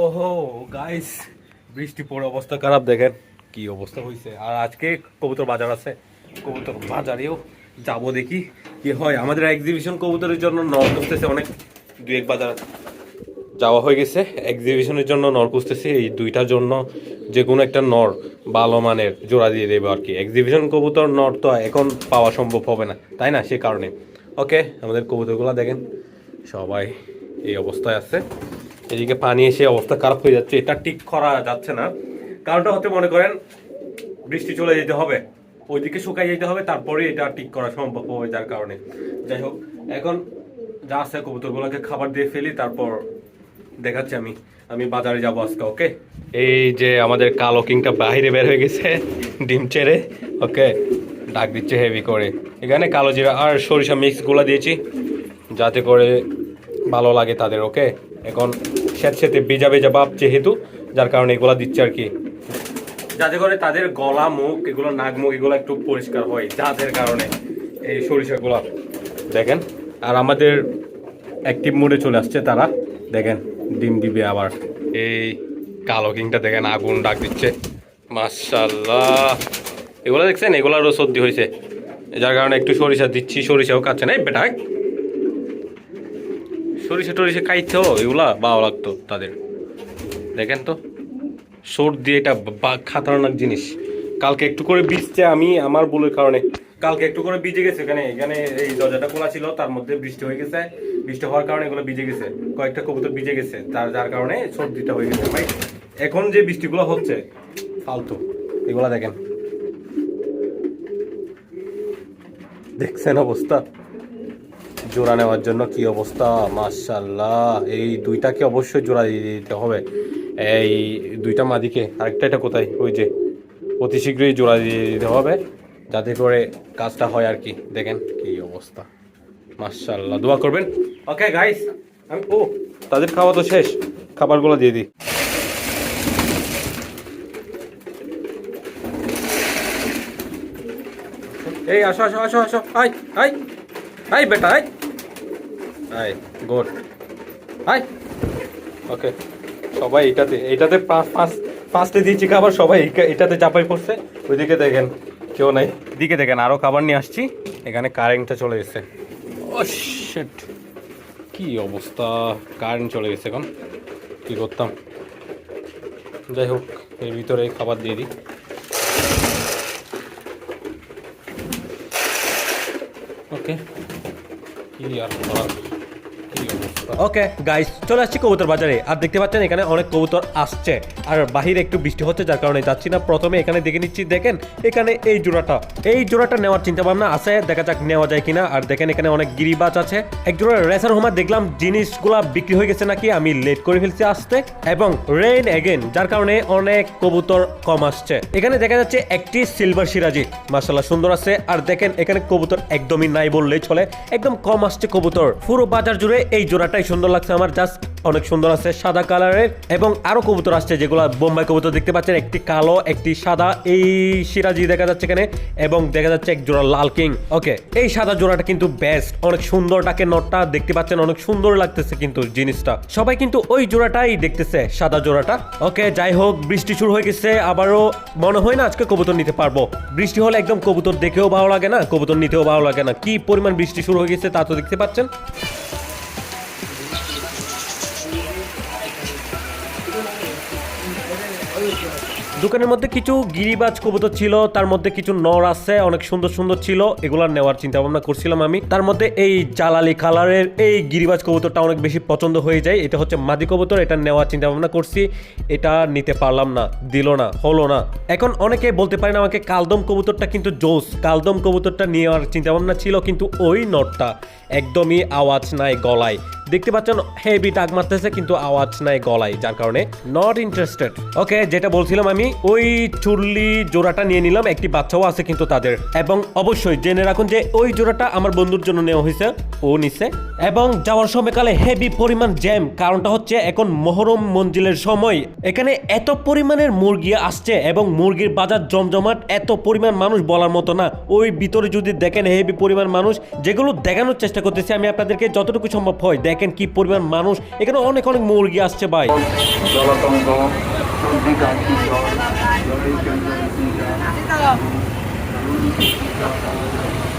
ওহো গাইস বৃষ্টি পড়ে, অবস্থা খারাপ, দেখেন কি অবস্থা হয়েছে আর আজকে কবুতর বাজার আছে, কবুতর বাজারেও যাব দেখি কি হয়। আমাদের এক্সিবিশন কবুতরের জন্য নর খুঁজতেছে অনেক দু এক বাজার যাওয়া হয়ে গেছে। এক্সিবিশনের জন্য নর খুঁজতেছে, এই দুইটার জন্য যে কোনো একটা নর ভালো মানের জোড়া দিয়ে দেবে আর কি। এক্সিবিশন কবুতর, নর তো এখন পাওয়া সম্ভব হবে না, তাই না? সে কারণে। ওকে আমাদের কবুতরগুলো দেখেন, সবাই এই অবস্থায় আছে। এদিকে পানি এসে অবস্থা খারাপ হয়ে যাচ্ছে। এটা ঠিক করা যাচ্ছে না। কারণটা হতে মনে করেন, বৃষ্টি চলে যেতে হবে, ওইদিকে শুকাই যেতে হবে, তারপরে এটা ঠিক করা সম্ভব হবে যার কারণে। যাই হোক, এখন যা আছে কবুতরগুলোকে খাবার দিয়ে ফেলি, তারপর দেখাচ্ছি আমি। আমি বাজারে যাব আজকে, ওকে? এই যে আমাদের কালো কিংটা বাইরে বের হয়ে গেছে, ডিম ছেড়ে, ওকে? ডাক দিচ্ছে হেভি করে। এখানে কালো জিরা আর সরিষা মিক্সগুলা দিয়েছি, যাতে করে ভালো লাগে তাদের, ওকে? এখন স্যাঁত স্যাঁতে ভেজা ভেজা ভাব যেহেতু, যার কারণে এগুলা দিচ্ছে আর কি। যাতে করে তাদের গলা, মুখ, এগুলো নাক, মুখ, এগুলো একটু পরিষ্কার হয় যাদের কারণে এই সরিষাগুলো। দেখেন, আর আমাদের অ্যাক্টিভ মোডে চলে আসছে তারা। দেখেন, ডিম দিবে আবার। এই কালো কিংটা দেখেন, আগুন ডাক দিচ্ছে। মাশাল্লাহ এগুলো দেখছেন? এগুলারও সর্দি হয়েছে যার কারণে একটু সরিষা দিচ্ছি, সরিষাও খাচ্ছে না। এই বেটা সরিষা টরিষা খাইতো এগুলা ভালো লাগতো তাদের। দেখেন তো সর্দি এটা খাতারনাক জিনিস। কালকে একটু করে ভিজছে আমি, আমার ভুলের কারণে। কালকে একটু করে ভিজে গেছে এখানে এখানে এই দরজাটা খোলা ছিল, তার মধ্যে বৃষ্টি হয়ে গেছে। বৃষ্টি হওয়ার কারণে এগুলো ভিজে গেছে। কয়েকটা কবুতর ভিজে গেছে, তার যার কারণে সর্দিটা হয়ে গেছে। ভাই, এখন যে বৃষ্টিগুলো হচ্ছে, ফালতু। এগুলা দেখেন। দেখছেন অবস্থা? জোড়া নেওয়ার জন্য কি অবস্থা? মাশাল্লাহ এই দুইটাকে অবশ্যই জোড়া দিয়ে দিতে হবে? এই দুইটা মাদিকে, আরেকটা এটা কোথায়? ওই যে, অতি শীঘ্রই জোড়া দিয়ে দিতে হবে, যাতে করে কাজটা হয় আর কি। দেখেন কি অবস্থা। মাশাল্লাহ দোয়া করবেন। ওকে গাইস আমি, ও, তাদের খাওয়া তো শেষ। খাবারগুলো দিয়ে দিই। এই, আসো আসো আসো আসো। আই আই আই বেটা আই আই গুড আই ওকে সবাই এটাতে এটাতে পাঁচ পাঁচ পাঁচটা দিয়েছি খাবার সবাই এটাতে চাপাই পড়ছে। ওইদিকে দেখেন কেউ নাই। দিকে দেখেন আরও খাবার নিয়ে আসছি। এখানে কারেন্টটা চলে গেছে। ও শিট কি অবস্থা? কারেন্ট চলে গেছে এখন। কি করতাম? যাই হোক এর ভিতরে খাবার দিয়ে দিই। ওকে কি আর করার? ওকে গাইস চলে আসছি কবুতর বাজারে। আর দেখতে পাচ্ছেন, এখানে অনেক কবুতর আসছে। আর বাহিরে একটু বৃষ্টি হচ্ছে, যার কারণে যাচ্ছি না। প্রথমে এখানে দেখে নিচ্ছি, দেখেন, এখানে এই জোড়াটা। এই জোড়াটা নেওয়ার চিন্তা ভাবনা আছে, দেখা যাক নেওয়া যায় কিনা। আর দেখেন, এখানে অনেক গিরিবাজ আছে। এক জোড়া রেসার হোমা দেখলাম জিনিসগুলা বিক্রি হয়ে গেছে নাকি, আমি লেট করে ফেলছি আসতে। এবং রেইন এগেন যার কারণে অনেক কবুতর কম আসছে। এখানে দেখা যাচ্ছে একটি সিলভার সিরাজি। মাসাল্লাহ সুন্দর আছে। আর দেখেন, এখানে কবুতর একদমই নাই বললেই চলে। একদম কম আসছে কবুতর। পুরো বাজার জুড়ে এই জোড়াটাই সুন্দর লাগছে আমার জাস্ট অনেক সুন্দর আছে সাদা কালারের, এবং আরও কবুতর আসছে যেগুলো বোম্বাই কবুতর দেখতে পাচ্ছেন, একটি কালো, একটি সাদা, এই সিরাজি দেখা যাচ্ছে এখানে, এবং দেখা যাচ্ছে এক জোড়া লাল কিং। ওকে এই সাদা জোড়াটা কিন্তু বেস্ট অনেক সুন্দর ডাকে নটটা দেখতে পাচ্ছেন, অনেক সুন্দর লাগতেছে কিন্তু জিনিসটা। সবাই কিন্তু ওই জোড়াটাই দেখতেছে, সাদা জোড়াটা। ওকে যাই হোক, বৃষ্টি শুরু হয়ে গেছে, আবারও মনে হয় না আজকে কবুতর নিতে পারব। বৃষ্টি হলে একদম কবুতর দেখেও ভালো লাগে না, কবুতর নিতেও ভালো লাগে না। কি পরিমাণ বৃষ্টি শুরু হয়ে গেছে তা তো দেখতে পাচ্ছেন। দোকানের মধ্যে কিছু গিরিবাজ কবুতর ছিল, তার মধ্যে কিছু নর আছে, অনেক সুন্দর সুন্দর ছিল, এগুলা নেওয়ার চিন্তা ভাবনা করছিলাম আমি। তার মধ্যে এই জালালি কালারের এই গিরিবাজ কবুতরটা অনেক বেশি পছন্দ হয়ে যায়। এটা হচ্ছে মাদি কবুতর, এটা নেওয়ার চিন্তা ভাবনা করছি, এটা নিতে পারলাম না, দিল না, হলো না। এখন অনেকে বলতে পারেন আমাকে কালদম কবুতরটা কিন্তু জোস, কালদম কবুতরটা নেওয়ার চিন্তা ভাবনা ছিল, কিন্তু ওই নটটা একদমই আওয়াজ নাই গলায়। দেখতে পাচ্ছেন হেভি ডাক মারতেছে, কিন্তু আওয়াজ নাই গলায়, যার কারণে নট ইন্টারেস্টেড ওকে যেটা বলছিলাম আমি ওই চুল্লি জোড়াটা নিয়ে নিলাম, একটি বাচ্চাও আছে কিন্তু তাদের। এবং অবশ্যই জেনে রাখুন যে ওই জোড়াটা আমার বন্ধুর জন্য নেওয়া হয়েছে, ও নিছে। এবং যাওয়ার সময়কালে হেভি পরিমাণ জ্যাম কারণটা হচ্ছে এখন মহরম মঞ্জিলের সময়। এখানে এত পরিমাণের মুরগি আসছে এবং মুরগির বাজার জমজমাট, এত পরিমাণ মানুষ বলার মতো না। ওই ভিতরে যদি দেখেন হেভি পরিমাণ মানুষ, যেগুলো দেখানোর চেষ্টা করতেছি, আমি আপনাদেরকে যতটুকু সম্ভব হয় দেখেন দেখেন কি পরিমাণ মানুষ। এখানে অনেক অনেক মুরগি আসছে ভাই। Hãy subscribe